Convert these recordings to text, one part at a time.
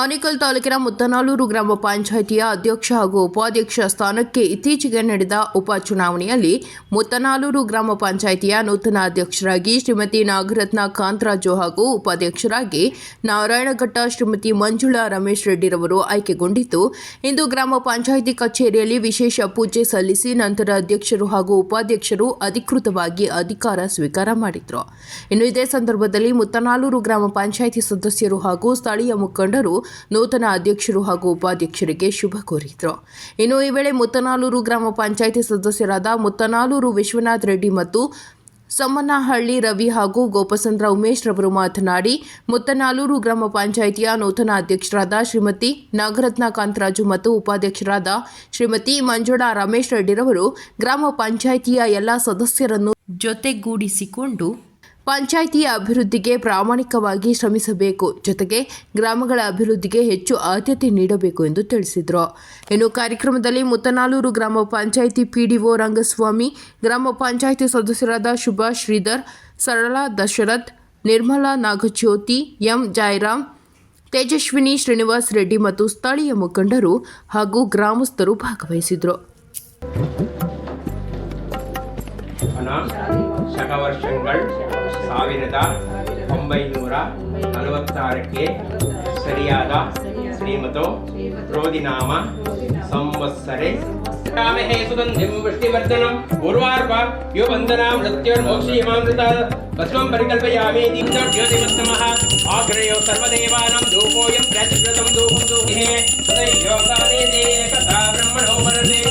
ಆನೇಕಲ್ ತಾಲೂಕಿನ ಮುತ್ತನಾಲೂರು ಗ್ರಾಮ ಪಂಚಾಯಿತಿಯ ಅಧ್ಯಕ್ಷ ಹಾಗೂ ಉಪಾಧ್ಯಕ್ಷ ಸ್ಥಾನಕ್ಕೆ ಇತ್ತೀಚೆಗೆ ನಡೆದ ಉಪಚುನಾವಣೆಯಲ್ಲಿ ಮುತ್ತನಾಲೂರು ಗ್ರಾಮ ಪಂಚಾಯಿತಿಯ ನೂತನ ಅಧ್ಯಕ್ಷರಾಗಿ ಶ್ರೀಮತಿ ನಾಗರತ್ನ ಕಾಂತರಾಜು ಹಾಗೂ ಉಪಾಧ್ಯಕ್ಷರಾಗಿ ನಾರಾಯಣಘಟ್ಟ ಶ್ರೀಮತಿ ಮಂಜುಳಾ ರಮೇಶ್ ರೆಡ್ಡಿರವರು ಆಯ್ಕೆಗೊಂಡಿದ್ದು, ಇಂದು ಗ್ರಾಮ ಪಂಚಾಯಿತಿ ಕಚೇರಿಯಲ್ಲಿ ವಿಶೇಷ ಪೂಜೆ ಸಲ್ಲಿಸಿ ನಂತರ ಅಧ್ಯಕ್ಷರು ಹಾಗೂ ಉಪಾಧ್ಯಕ್ಷರು ಅಧಿಕೃತವಾಗಿ ಅಧಿಕಾರ ಸ್ವೀಕಾರ ಮಾಡಿದರು. ಇನ್ನು ಇದೇ ಸಂದರ್ಭದಲ್ಲಿ ಮುತ್ತನಾಲೂರು ಗ್ರಾಮ ಪಂಚಾಯಿತಿ ಸದಸ್ಯರು ಹಾಗೂ ಸ್ಥಳೀಯ ಮುಖಂಡರು ನೂತನ ಅಧ್ಯಕ್ಷರು ಹಾಗೂ ಉಪಾಧ್ಯಕ್ಷರಿಗೆ ಶುಭ ಕೋರಿದರು. ಇನ್ನು ಈ ವೇಳೆ ಮುತ್ತನಾಲೂರು ಗ್ರಾಮ ಪಂಚಾಯಿತಿ ಸದಸ್ಯರಾದ ಮುತ್ತನಾಲೂರು ವಿಶ್ವನಾಥ್ ರೆಡ್ಡಿ ಮತ್ತು ಸಮ್ಮನಹಳ್ಳಿ ರವಿ ಹಾಗೂ ಗೋಪಸಂದ್ರ ಉಮೇಶ್ ರವರು ಮಾತನಾಡಿ, ಮುತ್ತನಾಲೂರು ಗ್ರಾಮ ಪಂಚಾಯಿತಿಯ ನೂತನ ಅಧ್ಯಕ್ಷರಾದ ಶ್ರೀಮತಿ ನಾಗರತ್ನ ಕಾಂತರಾಜು ಮತ್ತು ಉಪಾಧ್ಯಕ್ಷರಾದ ಶ್ರೀಮತಿ ಮಂಜುಳಾ ರಮೇಶ್ ರೆಡ್ಡಿರವರು ಗ್ರಾಮ ಪಂಚಾಯಿತಿಯ ಎಲ್ಲ ಸದಸ್ಯರನ್ನು ಜೊತೆಗೂಡಿಸಿಕೊಂಡು ಪಂಚಾಯಿತಿಯ ಅಭಿವೃದ್ಧಿಗೆ ಪ್ರಾಮಾಣಿಕವಾಗಿ ಶ್ರಮಿಸಬೇಕು. ಜೊತೆಗೆ ಗ್ರಾಮಗಳ ಅಭಿವೃದ್ಧಿಗೆ ಹೆಚ್ಚು ಆದ್ಯತೆ ನೀಡಬೇಕು ಎಂದು ತಿಳಿಸಿದರು. ಇನ್ನು ಕಾರ್ಯಕ್ರಮದಲ್ಲಿ ಮುತ್ತನಾಲೂರು ಗ್ರಾಮ ಪಂಚಾಯಿತಿ ಪಿಡಿಒ ರಂಗಸ್ವಾಮಿ, ಗ್ರಾಮ ಪಂಚಾಯಿತಿ ಸದಸ್ಯರಾದ ಶುಭಾ ಶ್ರೀಧರ್, ಸರಳಾ ದಶರಥ್, ನಿರ್ಮಲಾ ನಾಗಜ್ಯೋತಿ, ಎಂ ಜಾಯರಾಮ್ ತೇಜಸ್ವಿನಿ ಶ್ರೀನಿವಾಸ್ ರೆಡ್ಡಿ ಮತ್ತು ಸ್ಥಳೀಯ ಮುಖಂಡರು ಹಾಗೂ ಗ್ರಾಮಸ್ಥರು ಭಾಗವಹಿಸಿದರು. ಹಣ ಶಕವರ್ಷಗಳು ಸಾವಿರದ ಒಂಬೈನೂರ ನಲವತ್ತಾರಕ್ಕೆ ಸರಿಯಾದ ಶ್ರೀಮತೋ ಕ್ರೋಧಿನಾಮ ಸಂವತ್ಸರೆ ಕಾಮಹೇ ಸುಗಂಧಿಂ ವೃಷ್ಟಿವರ್ಧನಂ ಪೂರ್ವಾರ್ಪ ಯೋ ವಂದನಾ ಮೃತ್ಯೋರ್ಮೋಕ್ಷೀಯಮಾಮೃತ ಭಸ್ಮಂ ಪರಿಕಲ್ಪಯಾಮಿ ದೀಪ್ತೋಜ್ಯೋತಿಮಸ್ತಮಃ ಆಗ್ರಯೋ ಸರ್ವದೇವಾನಾಂ ಧೂಪೋಯಂ ಪ್ರತಿವ್ರತಂ ಧೂಪಂ ಧೂಹೇ ತದಯ್ಯೋ ಸಾನೇದೇ ಕಥಾ ಬ್ರಹ್ಮಣೋ ವರದೆ ಏಕದೈವ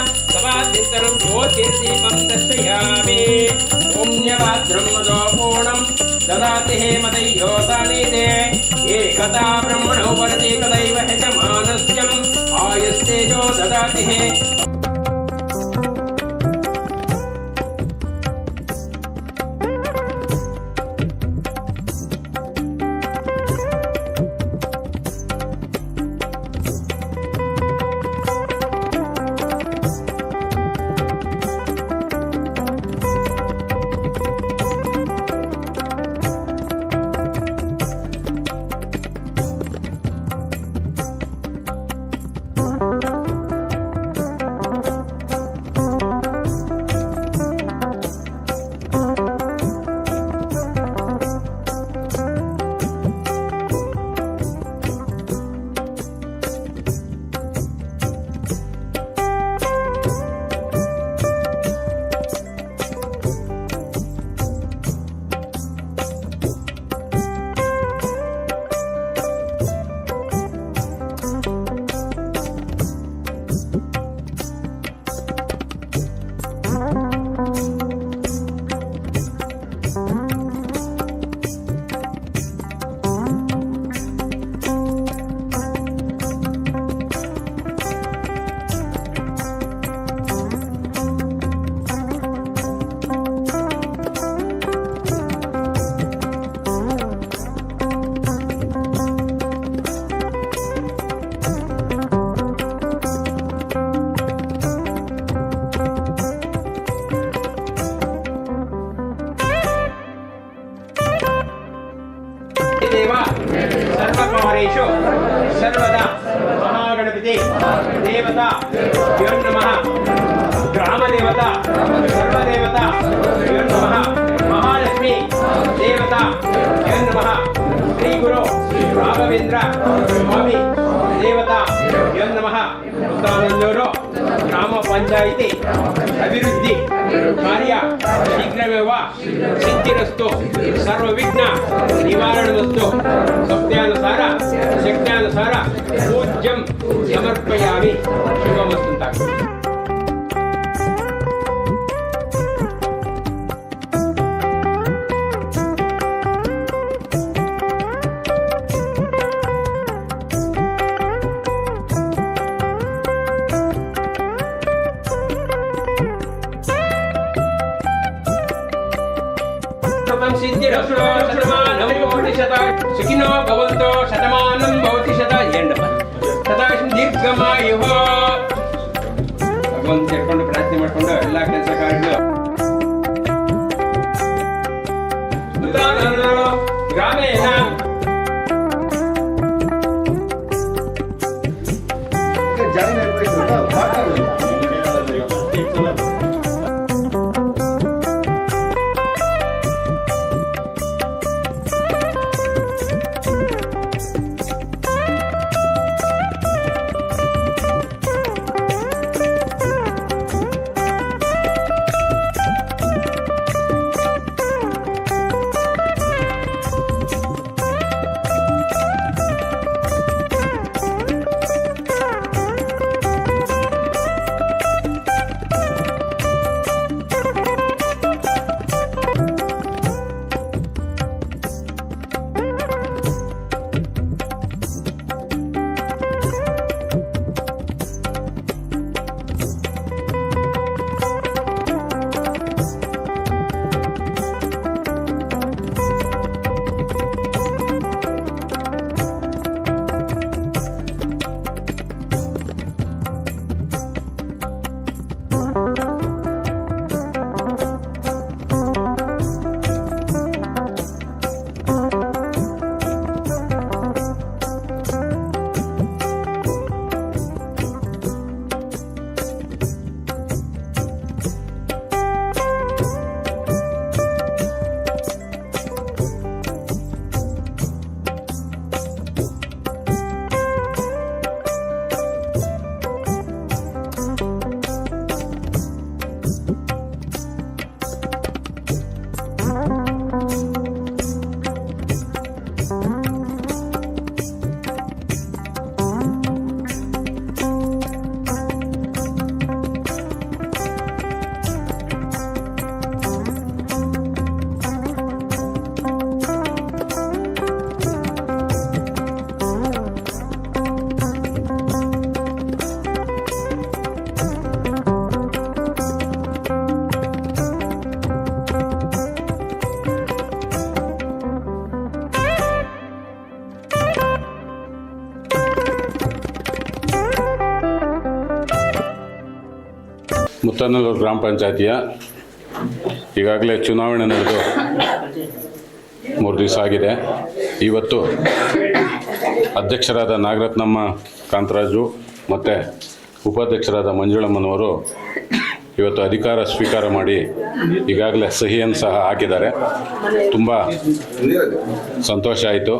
न्यवाद्रितरं गोचिर्दीपं दर्शयामि ॐ न्यवाद्रं मदो पूर्णं। ददाति हेमदयो दानीते एकदा ब्रह्मणो वरति कदैव हजमानस्यम् आयुस्तेजो ददाति हे సర్వేషు సర్వదా మహాగణపతి దేవత నమ గ్రామదేవత సర్వదేవత నమ మహాలక్ష్మి దేవత నమ శ్రీ గురు రాఘవేంద్ర స్వామి దేవత నమ ఉత్తరాందూరు గ్రామ పంచాయతీ అభివృద్ధి. कार्या शीघ्र वा सिद्धिरस्तो सर्व विघ्न निवारण शक्त्यानुसार पूज्यं शक्त्यानुसारा पूज्यम समर्पयामी ಸುಖಿನೋ ಭವಂತೋ ಶತಮಾನಂ ಭವತಿ ಶತ ಎಂಡಪ್ಪ ಶತಾಶಂ ದೀರ್ಘಮಾಯು ಭಗವಂತ ಸೇರ್ಕೊಂಡು ಪ್ರಾರ್ಥನೆ ಮಾಡಿಕೊಂಡು ಎಲ್ಲ ಕೆಲಸ ಕಾರ್ಯಗಳು ಗ್ರಾಮೇಣ ಮುತ್ತನಲ್ಲೂರು ಗ್ರಾಮ ಪಂಚಾಯತಿಯ ಈಗಾಗಲೇ ಚುನಾವಣೆ ನಡೆದು ಮೂರು ದಿವಸ ಆಗಿದೆ. ಇವತ್ತು ಅಧ್ಯಕ್ಷರಾದ ನಾಗರತ್ನಮ್ಮ ಕಾಂತರಾಜು ಮತ್ತು ಉಪಾಧ್ಯಕ್ಷರಾದ ಮಂಜುಳಮ್ಮನವರು ಇವತ್ತು ಅಧಿಕಾರ ಸ್ವೀಕಾರ ಮಾಡಿ ಈಗಾಗಲೇ ಸಹಿಯನ್ನು ಸಹ ಹಾಕಿದ್ದಾರೆ. ತುಂಬ ಸಂತೋಷ ಆಯಿತು.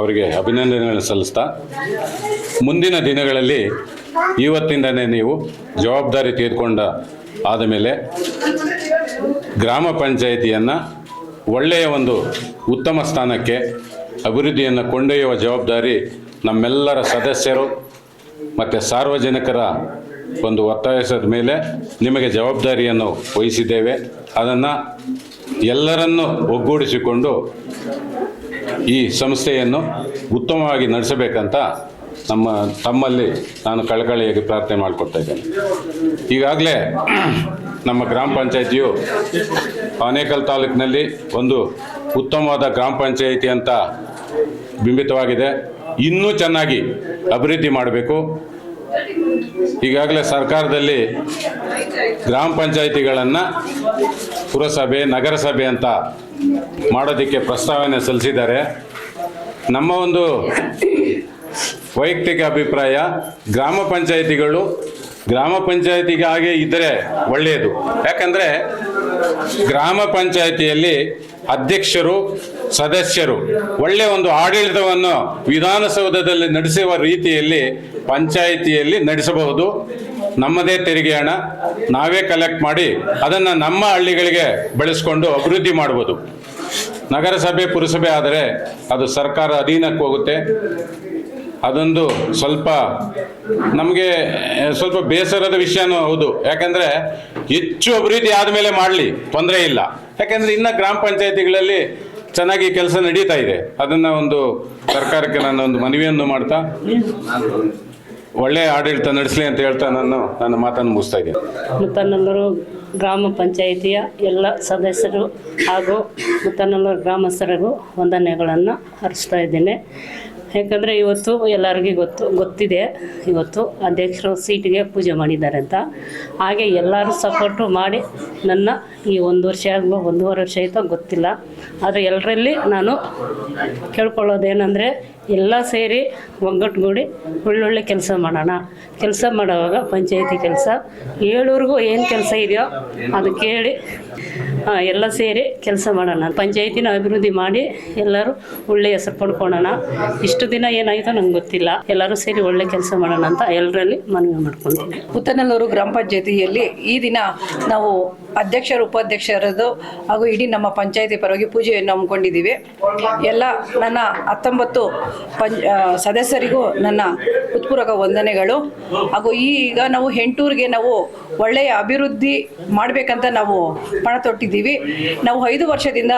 ಅವರಿಗೆ ಅಭಿನಂದನೆಗಳನ್ನು ಸಲ್ಲಿಸ್ತಾ ಮುಂದಿನ ದಿನಗಳಲ್ಲಿ ಇವತ್ತಿಂದನೇ ನೀವು ಜವಾಬ್ದಾರಿ ತೆಗೆದುಕೊಂಡ ಆದಮೇಲೆ ಗ್ರಾಮ ಪಂಚಾಯಿತಿಯನ್ನು ಒಳ್ಳೆಯ ಒಂದು ಉತ್ತಮ ಸ್ಥಾನಕ್ಕೆ ಅಭಿವೃದ್ಧಿಯನ್ನು ಕೊಂಡೊಯ್ಯುವ ಜವಾಬ್ದಾರಿ ನಮ್ಮೆಲ್ಲರ ಸದಸ್ಯರು ಮತ್ತು ಸಾರ್ವಜನಿಕರ ಒಂದು ಒತ್ತಾಯಿಸದ ಮೇಲೆ ನಿಮಗೆ ಜವಾಬ್ದಾರಿಯನ್ನು ವಹಿಸಿದ್ದೇವೆ. ಅದನ್ನು ಎಲ್ಲರನ್ನು ಒಗ್ಗೂಡಿಸಿಕೊಂಡು ಈ ಸಂಸ್ಥೆಯನ್ನು ಉತ್ತಮವಾಗಿ ನಡೆಸಬೇಕಂತ ನಮ್ಮ ತಮ್ಮಲ್ಲಿ ನಾನು ಕಳಕಳಿಯಾಗಿ ಪ್ರಾರ್ಥನೆ ಮಾಡಿಕೊಡ್ತಾ ಇದ್ದೇನೆ. ಈಗಾಗಲೇ ನಮ್ಮ ಗ್ರಾಮ ಪಂಚಾಯಿತಿಯು ಆನೇಕಲ್ ತಾಲೂಕಿನಲ್ಲಿ ಒಂದು ಉತ್ತಮವಾದ ಗ್ರಾಮ ಪಂಚಾಯಿತಿ ಅಂತ ಬಿಂಬಿತವಾಗಿದೆ. ಇನ್ನೂ ಚೆನ್ನಾಗಿ ಅಭಿವೃದ್ಧಿ ಮಾಡಬೇಕು. ಈಗಾಗಲೇ ಸರ್ಕಾರದಲ್ಲಿ ಗ್ರಾಮ ಪಂಚಾಯಿತಿಗಳನ್ನು ಪುರಸಭೆ, ನಗರಸಭೆ ಅಂತ ಮಾಡೋದಕ್ಕೆ ಪ್ರಸ್ತಾವನೆ ಸಲ್ಲಿಸಿದ್ದಾರೆ. ನಮ್ಮ ಒಂದು ವೈಯಕ್ತಿಕ ಅಭಿಪ್ರಾಯ, ಗ್ರಾಮ ಪಂಚಾಯಿತಿಗಳು, ಗ್ರಾಮ ಪಂಚಾಯಿತಿಗೆ ಹಾಗೆ ಇದ್ದರೆ ಒಳ್ಳೆಯದು. ಯಾಕಂದರೆ ಗ್ರಾಮ ಪಂಚಾಯಿತಿಯಲ್ಲಿ ಅಧ್ಯಕ್ಷರು, ಸದಸ್ಯರು ಒಳ್ಳೆಯ ಒಂದು ಆಡಳಿತವನ್ನು ವಿಧಾನಸೌಧದಲ್ಲಿ ನಡೆಸುವ ರೀತಿಯಲ್ಲಿ ಪಂಚಾಯಿತಿಯಲ್ಲಿ ನಡೆಸಬಹುದು. ನಮ್ಮದೇ ತೆರಿಗೆ ಹಣ, ನಾವೇ ಕಲೆಕ್ಟ್ ಮಾಡಿ ಅದನ್ನು ನಮ್ಮ ಹಳ್ಳಿಗಳಿಗೆ ಬೆಳೆಸ್ಕೊಂಡು ಅಭಿವೃದ್ಧಿ ಮಾಡ್ಬೋದು. ನಗರಸಭೆ, ಪುರಸಭೆ ಆದರೆ ಅದು ಸರ್ಕಾರ ಅಧೀನಕ್ಕೆ ಹೋಗುತ್ತೆ. ಅದೊಂದು ಸ್ವಲ್ಪ ನಮಗೆ ಸ್ವಲ್ಪ ಬೇಸರದ ವಿಷಯನೂ ಹೌದು ಯಾಕಂದರೆ ಹೆಚ್ಚು ಅಭಿವೃದ್ಧಿ ಆದಮೇಲೆ ಮಾಡಲಿ, ತೊಂದರೆ ಇಲ್ಲ. ಯಾಕೆಂದರೆ ಇನ್ನು ಗ್ರಾಮ ಪಂಚಾಯತಿಗಳಲ್ಲಿ ಚೆನ್ನಾಗಿ ಕೆಲಸ ನಡೀತಾ ಇದೆ. ಅದನ್ನು ಒಂದು ಸರ್ಕಾರಕ್ಕೆ ನಾನು ಒಂದು ಮನವಿಯನ್ನು ಮಾಡ್ತಾ ಒಳ್ಳೆಯ ಆಡಳಿತ ನಡೆಸಲಿ ಅಂತ ಹೇಳ್ತಾ ನಾನು ನನ್ನ ಮಾತನ್ನು ಮುಗಿಸ್ತಾ ಇದ್ದೀನಿ. ಮುತ್ತನಲ್ಲೂರು ಗ್ರಾಮ ಪಂಚಾಯಿತಿಯ ಎಲ್ಲ ಸದಸ್ಯರು ಹಾಗೂ ಮುತ್ತನಲ್ಲೂರು ಗ್ರಾಮಸ್ಥರಿಗೂ ವಂದನೆಗಳನ್ನು ಹರಿಸ್ತಾ ಇದ್ದೇನೆ. ಯಾಕಂದರೆ ಇವತ್ತು ಎಲ್ಲರಿಗೂ ಗೊತ್ತು, ಗೊತ್ತಿದೆ. ಇವತ್ತು ಅಧ್ಯಕ್ಷರು ಸೀಟಿಗೆ ಪೂಜೆ ಮಾಡಿದ್ದಾರೆ ಅಂತ. ಹಾಗೆ ಎಲ್ಲರೂ ಸಪೋರ್ಟು ಮಾಡಿ ನನ್ನ ಈ ಒಂದು ವರ್ಷ ಆಗೋ ಒಂದೂವರೆ ವರ್ಷ ಆಯಿತೋ ಗೊತ್ತಿಲ್ಲ. ಆದರೆ ಎಲ್ಲರಲ್ಲಿ ನಾನು ಕೇಳ್ಕೊಳ್ಳೋದೇನೆಂದರೆ ಎಲ್ಲ ಸೇರಿ ಒಗ್ಗಟ್ಟುಗೂಡಿ ಒಳ್ಳೊಳ್ಳೆ ಕೆಲಸ ಮಾಡೋಣ. ಕೆಲಸ ಮಾಡೋವಾಗ ಪಂಚಾಯತಿ ಕೆಲಸ. ಏಳೂರಿಗೂ ಏನು ಕೆಲಸ ಇದೆಯೋ ಅದು ಕೇಳಿ ಎಲ್ಲ ಸೇರಿ ಕೆಲಸ ಮಾಡೋಣ. ಪಂಚಾಯತಿನ ಅಭಿವೃದ್ಧಿ ಮಾಡಿ ಎಲ್ಲರೂ ಒಳ್ಳೆ ಹೆಸರು ಪಡ್ಕೊಳ್ಳೋಣ. ಇಷ್ಟು ದಿನ ಏನಾಯಿತೋ ನಂಗೆ ಗೊತ್ತಿಲ್ಲ. ಎಲ್ಲರೂ ಸೇರಿ ಒಳ್ಳೆ ಕೆಲಸ ಮಾಡೋಣ ಅಂತ ಎಲ್ಲರಲ್ಲಿ ಮನವಿ ಮಾಡ್ಕೊಳ್ತೀನಿ ಉತ್ತನಲ್ಲೂರು ಗ್ರಾಮ ಪಂಚಾಯತಿಯಲ್ಲಿ ಈ ದಿನ ನಾವು ಅಧ್ಯಕ್ಷರು ಉಪಾಧ್ಯಕ್ಷರದು ಹಾಗೂ ಇಡೀ ನಮ್ಮ ಪಂಚಾಯತಿ ಪರವಾಗಿ ಪೂಜೆಯನ್ನು ಹಮ್ಮಿಕೊಂಡಿದ್ದೀವಿ. ಎಲ್ಲ ನನ್ನ ಹತ್ತೊಂಬತ್ತು ಪಂಚ ಸದಸ್ಯರಿಗೂ ನನ್ನ ಉತ್ಪೂರಕ ವಂದನೆಗಳು. ಹಾಗೂ ಈಗ ನಾವು ಹೆಂಟೂರಿಗೆ ನಾವು ಒಳ್ಳೆಯ ಅಭಿವೃದ್ಧಿ ಮಾಡಬೇಕಂತ ನಾವು ಪಣ ತೊಟ್ಟಿದ್ದೀವಿ. ನಾವು ಐದು ವರ್ಷದಿಂದ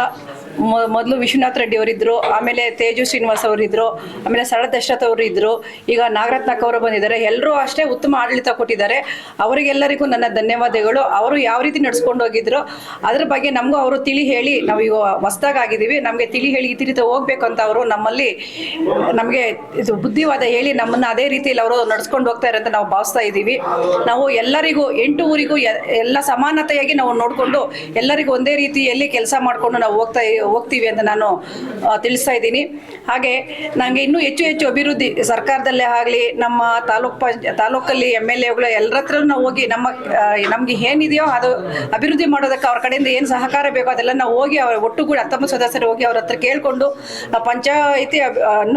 ಮೊದಲು ವಿಶ್ವನಾಥ್ ರೆಡ್ಡಿ ಅವರಿದ್ದರು ಆಮೇಲೆ ತೇಜು ಶ್ರೀನಿವಾಸ್ ಅವರಿದ್ದರು ಆಮೇಲೆ ಸರಳ ದಶರಥ್ ಅವರು ಇದ್ದರು ಈಗ ನಾಗರತ್ನಕ್ ಅವರು ಬಂದಿದ್ದಾರೆ. ಎಲ್ಲರೂ ಅಷ್ಟೇ ಉತ್ತಮ ಆಡಳಿತ ಕೊಟ್ಟಿದ್ದಾರೆ. ಅವರಿಗೆಲ್ಲರಿಗೂ ನನ್ನ ಧನ್ಯವಾದಗಳು. ಅವರು ಯಾವ ರೀತಿ ನಡ್ಸ್ಕೊಂಡು ಹೋಗಿದ್ರು, ಅದ್ರ ಬಗ್ಗೆ ನಮಗೂ ಅವರು ತಿಳಿ ಹೇಳಿ, ನಾವು ಈಗ ಹೊಸ್ದಾಗಿ ಆಗಿದ್ದೀವಿ. ನಮಗೆ ತಿಳಿ ಹೇಳಿ ಈ ರೀತಿ ಹೋಗ್ಬೇಕು ಅಂತ ಅವರು ನಮ್ಮಲ್ಲಿ, ನಮಗೆ ಬುದ್ಧಿವಾದ ಹೇಳಿ ನಮ್ಮನ್ನು ಅದೇ ರೀತಿಯಲ್ಲಿ ಅವರು ನಡ್ಸ್ಕೊಂಡು ಹೋಗ್ತಾರೆ ಅಂತ ನಾವು ಭಾವಿಸ್ತಾ ಇದ್ದೀವಿ. ನಾವು ಎಲ್ಲರಿಗೂ, ಎಂಟು ಊರಿಗೂ ಎಲ್ಲ ಸಮಾನತೆಯಾಗಿ ನಾವು ನೋಡಿಕೊಂಡು ಎಲ್ಲರಿಗೂ ಒಂದೇ ರೀತಿಯಲ್ಲಿ ಕೆಲಸ ಮಾಡಿಕೊಂಡು ನಾವು ಹೋಗ್ತಾ ಹೋಗ್ತೀವಿ ಅಂತ ನಾನು ತಿಳಿಸ್ತಾ ಇದ್ದೀನಿ. ಹಾಗೆ ನನಗೆ ಇನ್ನೂ ಹೆಚ್ಚು ಹೆಚ್ಚು ಅಭಿವೃದ್ಧಿ ಸರ್ಕಾರದಲ್ಲೇ ಆಗಲಿ, ನಮ್ಮ ತಾಲೂಕು ಪಂಚ, ತಾಲೂಕಲ್ಲಿ ಎಂ ಎಲ್ ಎಗಳು ಎಲ್ಲರ ಹತ್ರ ನಾವು ಹೋಗಿ ನಮ್ಮ ನಮಗೆ ಏನಿದೆಯೋ ಅದು ಅಭಿವೃದ್ಧಿ ಮಾಡೋದಕ್ಕೆ ಅವ್ರ ಕಡೆಯಿಂದ ಏನು ಸಹಕಾರ ಬೇಕೋ ಅದೆಲ್ಲ ನಾವು ಹೋಗಿ ಅವ್ರ ಒಟ್ಟುಗೂಡಿ ಹತ್ತೊಂಬತ್ತು ಸದಸ್ಯರು ಹೋಗಿ ಅವ್ರ ಹತ್ರ ಕೇಳಿಕೊಂಡು ಪಂಚಾಯಿತಿ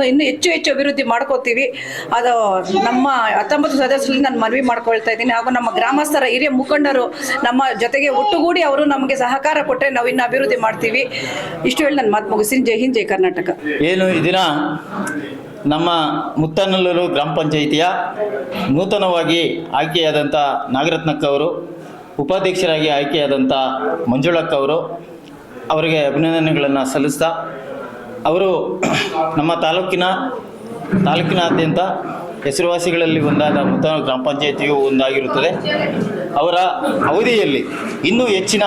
ಇನ್ನೂ ಹೆಚ್ಚು ಹೆಚ್ಚು ಅಭಿವೃದ್ಧಿ ಮಾಡ್ಕೋತೀವಿ. ಅದು ನಮ್ಮ ಹತ್ತೊಂಬತ್ತು ಸದಸ್ಯರಲ್ಲಿ ನಾನು ಮನವಿ ಮಾಡ್ಕೊಳ್ತಾ ಇದ್ದೀನಿ. ಹಾಗೂ ನಮ್ಮ ಗ್ರಾಮಸ್ಥರ ಹಿರಿಯ ಮುಖಂಡರು ನಮ್ಮ ಜೊತೆಗೆ ಒಟ್ಟುಗೂಡಿ ಅವರು ನಮಗೆ ಸಹಕಾರ ಕೊಟ್ಟರೆ ನಾವು ಇನ್ನು ಅಭಿವೃದ್ಧಿ ಮಾಡ್ತೀವಿ. ಇಷ್ಟು ಹೇಳಿ ನನ್ನ ಮಾತು ಮುಗಿಸ್ತೀನಿ. ಜೈ ಹಿಂದ್, ಜೈ ಕರ್ನಾಟಕ. ಏನು ಈ ನಮ್ಮ ಮುತ್ತನಲ್ಲೂರು ಗ್ರಾಮ ಪಂಚಾಯಿತಿಯ ನೂತನವಾಗಿ ಆಯ್ಕೆಯಾದಂಥ ನಾಗರತ್ನಕ್ಕ ಅವರು, ಉಪಾಧ್ಯಕ್ಷರಾಗಿ ಆಯ್ಕೆಯಾದಂಥ ಮಂಜುಳಕ್ಕ ಅವರು ಅವರಿಗೆ ಅಭಿನಂದನೆಗಳನ್ನು ಸಲ್ಲಿಸ್ತಾ, ಅವರು ನಮ್ಮ ತಾಲೂಕಿನ, ತಾಲೂಕಿನಾದ್ಯಂತ ಹೆಸರುವಾಸಿಗಳಲ್ಲಿ ಒಂದಾದ ಮುತ್ತನ ಗ್ರಾಮ ಪಂಚಾಯಿತಿಯು ಒಂದಾಗಿರುತ್ತದೆ. ಅವರ ಅವಧಿಯಲ್ಲಿ ಇನ್ನೂ ಹೆಚ್ಚಿನ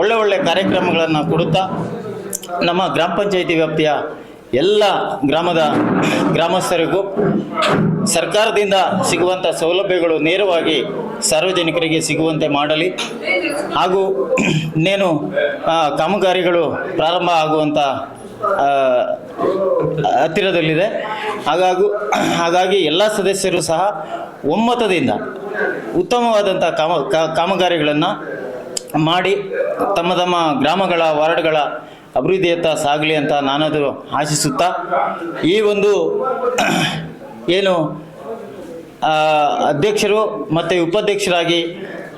ಒಳ್ಳೆ ಒಳ್ಳೆ ಕಾರ್ಯಕ್ರಮಗಳನ್ನು ಕೊಡುತ್ತಾ ನಮ್ಮ ಗ್ರಾಮ ಪಂಚಾಯಿತಿ ವ್ಯಾಪ್ತಿಯ ಎಲ್ಲ ಗ್ರಾಮದ ಗ್ರಾಮಸ್ಥರಿಗೂ ಸರ್ಕಾರದಿಂದ ಸಿಗುವಂಥ ಸೌಲಭ್ಯಗಳು ನೇರವಾಗಿ ಸಾರ್ವಜನಿಕರಿಗೆ ಸಿಗುವಂತೆ ಮಾಡಲಿ. ಹಾಗೂ ಇನ್ನೇನು ಕಾಮಗಾರಿಗಳು ಪ್ರಾರಂಭ ಆಗುವಂಥ ಹತ್ತಿರದಲ್ಲಿದೆ. ಹಾಗಾಗಿ ಹಾಗಾಗಿ ಎಲ್ಲ ಸದಸ್ಯರು ಸಹ ಒಮ್ಮತದಿಂದ ಉತ್ತಮವಾದಂಥ ಕಾಮ ಕಾಮಗಾರಿಗಳನ್ನು ಮಾಡಿ ತಮ್ಮ ತಮ್ಮ ಗ್ರಾಮಗಳ, ವಾರ್ಡ್ಗಳ ಅಭಿವೃದ್ಧಿಯತ್ತ ಸಾಗಲಿ ಅಂತ ನಾನದು ಆಶಿಸುತ್ತಾ, ಈ ಒಂದು ಏನು ಅಧ್ಯಕ್ಷರು ಮತ್ತು ಉಪಾಧ್ಯಕ್ಷರಾಗಿ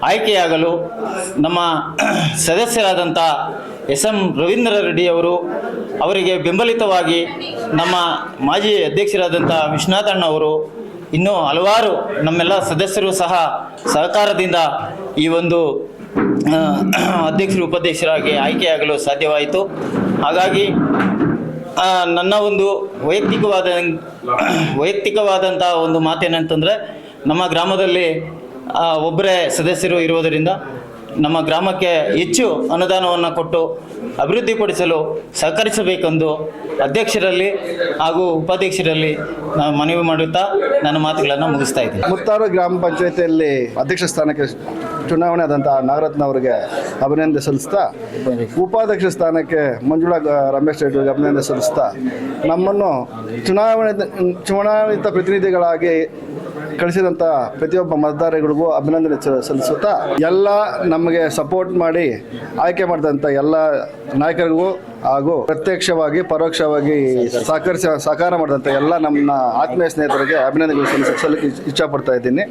ಆಯ್ಕೆಯಾಗಲು ನಮ್ಮ ಸದಸ್ಯರಾದಂಥ ಎಸ್ ಎಂ ರವೀಂದ್ರ ರೆಡ್ಡಿ ಅವರು ಅವರಿಗೆ ಬೆಂಬಲಿತವಾಗಿ ನಮ್ಮ ಮಾಜಿ ಅಧ್ಯಕ್ಷರಾದಂಥ ವಿಶ್ವನಾಥಣ್ಣ ಅವರು, ಇನ್ನೂ ಹಲವಾರು ನಮ್ಮೆಲ್ಲ ಸದಸ್ಯರು ಸಹ ಸಹಕಾರದಿಂದ ಈ ಒಂದು ಅಧ್ಯಕ್ಷರು, ಉಪಾಧ್ಯಕ್ಷರಾಗಿ ಆಯ್ಕೆಯಾಗಲು ಸಾಧ್ಯವಾಯಿತು. ಹಾಗಾಗಿ ನನ್ನ ಒಂದು ವೈಯಕ್ತಿಕವಾದ ವೈಯಕ್ತಿಕವಾದಂಥ ಒಂದು ಮಾತೇನಂತಂದರೆ, ನಮ್ಮ ಗ್ರಾಮದಲ್ಲಿ ಒಬ್ಬರೇ ಸದಸ್ಯರು ಇರುವುದರಿಂದ ನಮ್ಮ ಗ್ರಾಮಕ್ಕೆ ಹೆಚ್ಚು ಅನುದಾನವನ್ನು ಕೊಟ್ಟು ಅಭಿವೃದ್ಧಿಪಡಿಸಲು ಸಹಕರಿಸಬೇಕೆಂದು ಅಧ್ಯಕ್ಷರಲ್ಲಿ ಹಾಗೂ ಉಪಾಧ್ಯಕ್ಷರಲ್ಲಿ ನಾನು ಮನವಿ ಮಾಡುತ್ತಾ ನನ್ನ ಮಾತುಗಳನ್ನು ಮುಗಿಸ್ತಾ ಇದ್ದೀನಿ. ಮುತ್ತಾರು ಗ್ರಾಮ ಪಂಚಾಯತಿಯಲ್ಲಿ ಅಧ್ಯಕ್ಷ ಸ್ಥಾನಕ್ಕೆ ಚುನಾವಣೆ ಆದಂತಹ ನಾಗರತ್ನ ಅವರಿಗೆ ಅಭಿನಂದನೆ ಸಲ್ಲಿಸ್ತಾ, ಉಪಾಧ್ಯಕ್ಷ ಸ್ಥಾನಕ್ಕೆ ಮಂಜುಳಾ ರಮೇಶ್ ರೆಡ್ಡಿ ಅವರಿಗೆ ಅಭಿನಂದನೆ ಸಲ್ಲಿಸ್ತಾ, ನಮ್ಮನ್ನು ಚುನಾವಣೆ, ಚುನಾವಣಿತ ಪ್ರತಿನಿಧಿಗಳಾಗಿ ಕಳಿಸಿದಂಥ ಪ್ರತಿಯೊಬ್ಬ ಮತದಾರರಿಗಳಿಗೂ ಅಭಿನಂದನೆ ಸಲ್ಲಿಸುತ್ತಾ ಎಲ್ಲ ನಮಗೆ ಸಪೋರ್ಟ್ ಮಾಡಿ ಆಯ್ಕೆ ಮಾಡಿದಂಥ ಎಲ್ಲ ನಾಯಕರಿಗೂ ಹಾಗೂ ಪ್ರತ್ಯಕ್ಷವಾಗಿ, ಪರೋಕ್ಷವಾಗಿ ಸಹಕರಿಸ, ಸಹಕಾರ ಮಾಡಿದಂಥ ಎಲ್ಲ ನಮ್ಮ ಆತ್ಮೀಯ ಸ್ನೇಹಿತರಿಗೆ ಅಭಿನಂದನೆಗಳು ಸಲ್ಲಿಸಲಿಕ್ಕೆ ಇಚ್ಛಪಡ್ತಾ ಇದ್ದೀನಿ.